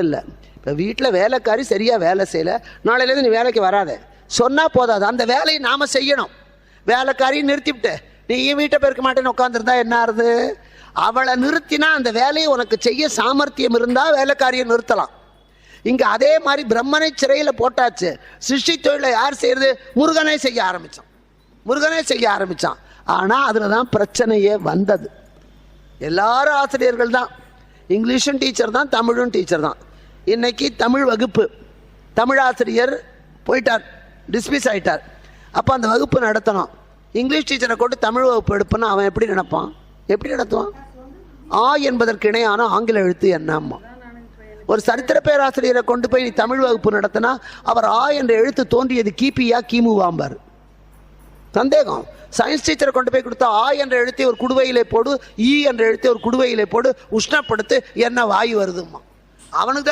இல்லை. இப்போ வீட்டில் வேலைக்காரி சரியாக வேலை செய்யலை. நாளையிலேருந்து நீ வேலைக்கு வராத. சொன்னால் போதாது? அந்த வேலையை நாம் செய்யணும். வேலைக்காரியை நிறுத்திவிட்டு. நீ என் வீட்டை பெருக்க மாட்டேன்னு உட்காந்துருந்தா என்ன ஆறுது? அவளை நிறுத்தினா அந்த வேலையை உனக்கு செய்ய சாமர்த்தியம் இருந்தால் வேலைக்காரியை நிறுத்தலாம். இங்கே அதே மாதிரி பிரம்மனை சிறையில் போட்டாச்சு. சிருஷ்டி தொழிலை யார் செய்யறது? முருகனே செய்ய ஆரம்பித்தான் முருகனே செய்ய ஆரம்பித்தான் ஆனால் அதில் தான் பிரச்சனையே வந்தது. எல்லாரும் ஆசிரியர்கள் தான் இங்கிலீஷும் டீச்சர் தான் தமிழும் டீச்சர் தான். இன்றைக்கி தமிழ் வகுப்பு தமிழ் ஆசிரியர் போயிட்டார் டிஸ்மிஸ் ஆயிட்டார். அப்போ அந்த வகுப்பு நடத்தணும். இங்கிலீஷ் டீச்சரை கொண்டு தமிழ் வகுப்பு எடுப்பேன்னா அவன் எப்படி நினைப்பான்? எப்படி நடத்துவான்? ஆ என்பதற்கு இணையான ஆங்கில எழுத்து என்னம்மா? ஒரு சரித்திர பேராசிரியரை கொண்டு போய் நீ தமிழ் வகுப்பு நடத்தினா அவர் ஆ என்ற எழுத்து தோன்றியது கிபியா கிமுவாம்பார் சந்தேகம். சயின்ஸ் டீச்சரை கொண்டு போய் கொடுத்தா ஆ என்ற எழுத்தை ஒரு குடுவையிலே போடு ஈ என்ற எழுத்தை ஒரு குடுவையிலே போடு உஷ்ணப்படுத்து என்ன வாயு வருதுமா அவனுக்கு